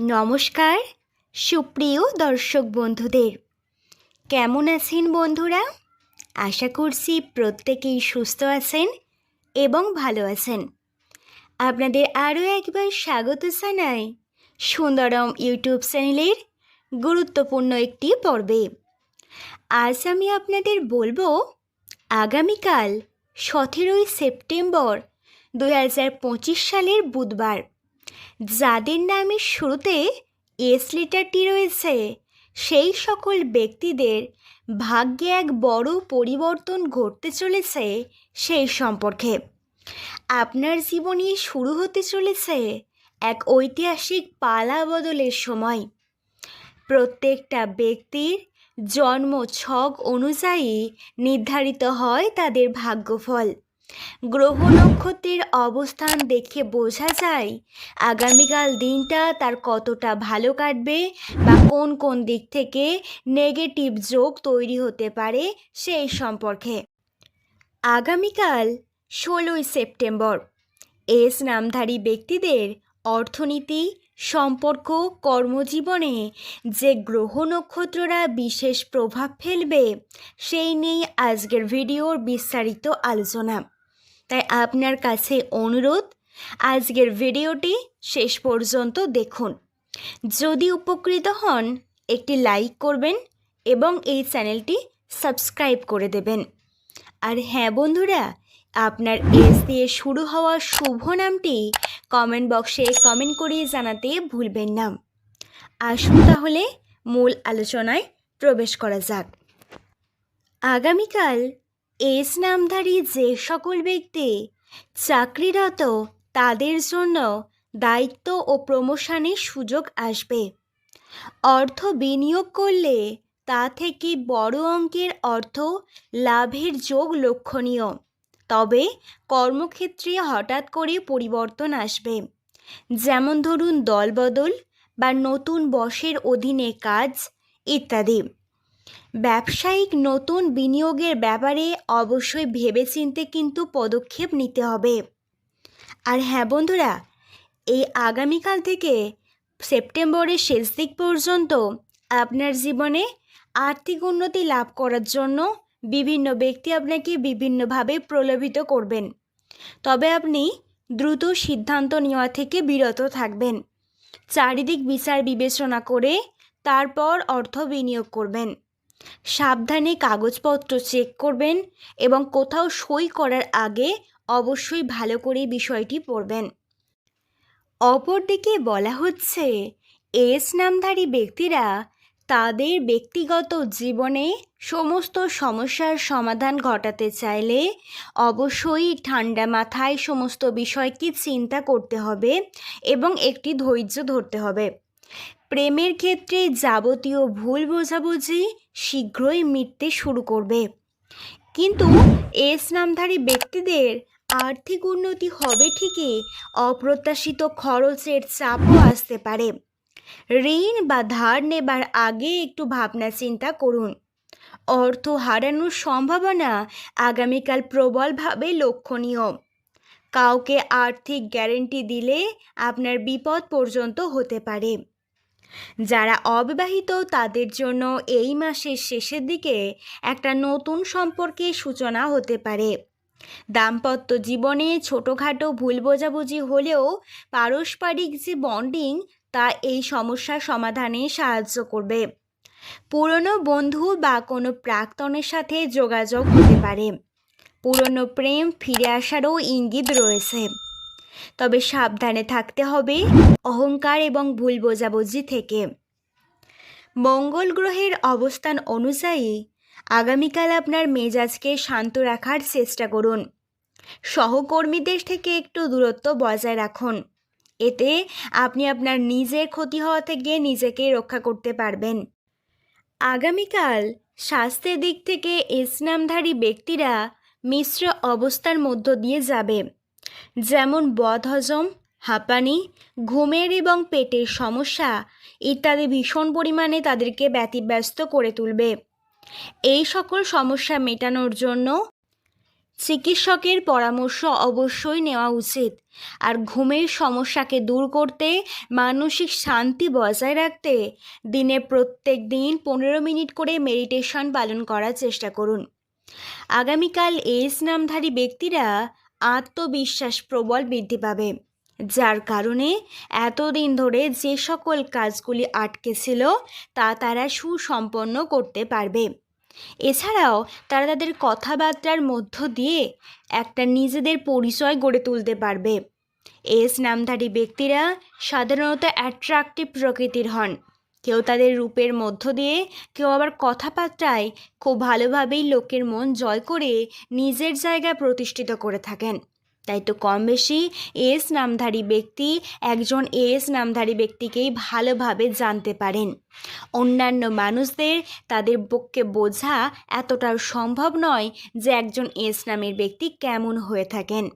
নমস্কার, সুপ্রিয় দর্শক বন্ধুদের। কেমন আছেন বন্ধুরা? আশা করছি প্রত্যেকেই সুস্থ আছেন এবং ভালো আছেন। আপনাদের আরও একবার স্বাগত জানাই সুন্দরম ইউটিউব চ্যানেলের গুরুত্বপূর্ণ একটি পর্বে। আজ আমি আপনাদের বলব, আগামীকাল সতেরোই সেপ্টেম্বর দু হাজার পঁচিশ সালের বুধবার। যাদের নামের শুরুতে এস লেটারটি রয়েছে, সেই সকল ব্যক্তিদের ভাগ্যে এক বড় পরিবর্তন ঘটতে চলেছে সেই সম্পর্কে। আপনার জীবনে শুরু হতে চলেছে এক ঐতিহাসিক পালা বদলের সময়। প্রত্যেকটা ব্যক্তির জন্ম ছক অনুযায়ী নির্ধারিত হয় তাদের ভাগ্যফল। গ্রহ নক্ষত্রের অবস্থান দেখে বোঝা যায় আগামীকাল দিনটা তার কতটা ভালো কাটবে বা কোন কোন দিক থেকে নেগেটিভ যোগ তৈরি হতে পারে সেই সম্পর্কে। আগামীকাল ষোলোই সেপ্টেম্বর। এস নামধারী ব্যক্তিদের অর্থনীতি, সম্পর্ক, কর্মজীবনে যে গ্রহ নক্ষত্ররা বিশেষ প্রভাব ফেলবে, সেই নিয়ে আজকের ভিডিওর বিস্তারিত আলোচনা। তাই আপনার কাছে অনুরোধ, আজকের ভিডিওটি শেষ পর্যন্ত দেখুন। যদি উপকৃত হন, একটি লাইক করবেন এবং এই চ্যানেলটি সাবস্ক্রাইব করে দেবেন। আর হ্যাঁ বন্ধুরা, আপনার এস দিয়ে শুরু হওয়া শুভ নামটি কমেন্ট বক্সে কমেন্ট করে জানাতে ভুলবেন না। আসুন তাহলে মূল আলোচনায় প্রবেশ করা যাক। আগামীকাল এস নামধারী যে সকল ব্যক্তি চাকরিরত তাদের জন্য দায়িত্ব ও প্রমোশনের সুযোগ আসবে। অর্থ বিনিয়োগ করলে তা থেকে বড় অঙ্কের অর্থ লাভের যোগ লক্ষণীয়। তবে কর্মক্ষেত্রে হঠাৎ করে পরিবর্তন আসবে। যেমন ধরুন দলবদল বা নতুন বসের অধীনে কাজ ইত্যাদি। ব্যবসায়িক নতুন বিনিয়োগের ব্যাপারে অবশ্যই ভেবেচিন্তে কিন্তু পদক্ষেপ নিতে হবে। আর হ্যাঁ বন্ধুরা, এই আগামীকাল থেকে সেপ্টেম্বরের শেষ দিক পর্যন্ত আপনার জীবনে আর্থিক উন্নতি লাভ করার জন্য বিভিন্ন ব্যক্তি আপনাকে বিভিন্নভাবে প্রলোভিত করবেন। তবে আপনি দ্রুত সিদ্ধান্ত নেওয়া থেকে বিরত থাকবেন। চারিদিক বিচার বিবেচনা করে তারপর অর্থ বিনিয়োগ করবেন। সাবধানে কাগজপত্র চেক করবেন এবং কোথাও সই করার আগে অবশ্যই ভালো করে বিষয়টি পড়বেন। অপরদিকে বলা হচ্ছে, এস নামধারী ব্যক্তিরা তাদের ব্যক্তিগত জীবনে সমস্ত সমস্যার সমাধান ঘটাতে চাইলে অবশ্যই ঠান্ডা মাথায় সমস্ত বিষয়কে চিন্তা করতে হবে এবং একটি ধৈর্য ধরতে হবে। প্রেমের ক্ষেত্রে যাবতীয় ভুল বোঝাবুঝি শীঘ্রই মিটতে শুরু করবে। কিন্তু এস নামধারী ব্যক্তিদের আর্থিক উন্নতি হবে ঠিকই, অপ্রত্যাশিত খরচের চাপও আসতে পারে। ঋণ বা ধার নেবার আগে একটু ভাবনা চিন্তা করুন। অর্থ হারানোর সম্ভাবনা আগামীকাল প্রবলভাবে লক্ষণীয়। কাউকে আর্থিক গ্যারেন্টি দিলে আপনার বিপদ পর্যন্ত হতে পারে। যারা অবিবাহিত, তাদের জন্য এই মাসের শেষের দিকে একটা নতুন সম্পর্কের সূচনা হতে পারে। দাম্পত্য জীবনে ছোটোখাটো ভুল বোঝাবুঝি হলেও পারস্পরিক যে বন্ডিং, তা এই সমস্যার সমাধানে সাহায্য করবে। পুরনো বন্ধু বা কোনো প্রাক্তনের সাথে যোগাযোগ হতে পারে। পুরনো প্রেম ফিরে আসারও ইঙ্গিত রয়েছে। তবে সাবধানে থাকতে হবে অহংকার এবং ভুল বোঝাবুঝি থেকে। মঙ্গল গ্রহের অবস্থান অনুযায়ী আগামীকাল আপনার মেজাজকে শান্ত রাখার চেষ্টা করুন। সহকর্মীদের থেকে একটু দূরত্ব বজায় রাখুন। এতে আপনি আপনার নিজের ক্ষতি হওয়া থেকে নিজেকে রক্ষা করতে পারবেন। আগামীকাল স্বাস্থ্যের দিক থেকে ইসলামধারী ব্যক্তিরা মিশ্র অবস্থার মধ্য দিয়ে যাবে। যেমন বদহজম, হাঁপানি, ঘুমের এবং পেটের সমস্যা ইত্যাদি ভীষণ পরিমাণে তাদেরকে ব্যতিব্যস্ত করে তুলবে। এই সকল সমস্যা মেটানোর জন্য চিকিৎসকের পরামর্শ অবশ্যই নেওয়া উচিত। আর ঘুমের সমস্যাকে দূর করতে, মানসিক শান্তি বজায় রাখতে দিনে প্রত্যেক দিন পনেরো মিনিট করে মেডিটেশন পালন করার চেষ্টা করুন। আগামীকাল এস নামধারী ব্যক্তিরা আত্মবিশ্বাস প্রবল বৃদ্ধি পাবে। যার কারণে এতদিন ধরে যে সকল কাজগুলি আটকে ছিল, তা তারা সুসম্পন্ন করতে পারবে। এছাড়াও তারা তাদের কথাবার্তার মধ্য দিয়ে একটা নিজেদের পরিচয় গড়ে তুলতে পারবে। এস নামধারী ব্যক্তিরা সাধারণত অ্যাট্রাক্টিভ প্রকৃতির হন। তাদের রূপের মধ্য দিয়ে, কেউ আবার কথাবার্তায় খুব ভালোভাবেই লোকের মন জয় করে নিজের জায়গায় প্রতিষ্ঠিত করে থাকেন। তাই তো কম বেশি এস নামধারী ব্যক্তি একজন এস নামধারী ব্যক্তিকেই ভালোভাবে জানতে পারেন। অন্যান্য মানুষদের তাদের পক্ষে বোঝা এতটাও সম্ভব নয় যে একজন এস নামের ব্যক্তি কেমন হয়ে থাকেন।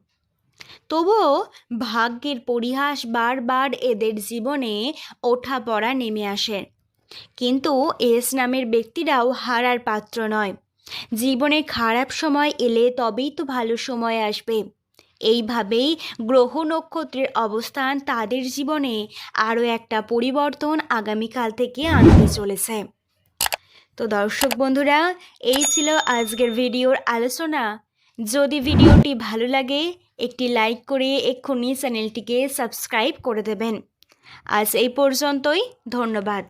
তবুও ভাগ্যের পরিহাস বারবার এদের জীবনে ওঠা পড়া নেমে আসে। কিন্তু এস নামের ব্যক্তিরাও হারার পাত্র নয়। জীবনে খারাপ সময় এলে তবেই তো ভালো সময় আসবে। এইভাবেই গ্রহ নক্ষত্রের অবস্থান তাদের জীবনে আরও একটা পরিবর্তন আগামীকাল থেকে আনতে চলেছে। তো দর্শক বন্ধুরা, এই ছিল আজকের ভিডিওর আলোচনা। যদি ভিডিওটি ভালো লাগে, একটি লাইক করে এক্ষুনি চ্যানেলটিকে সাবস্ক্রাইব করে দেবেন। আজ এই পর্যন্তই, ধন্যবাদ।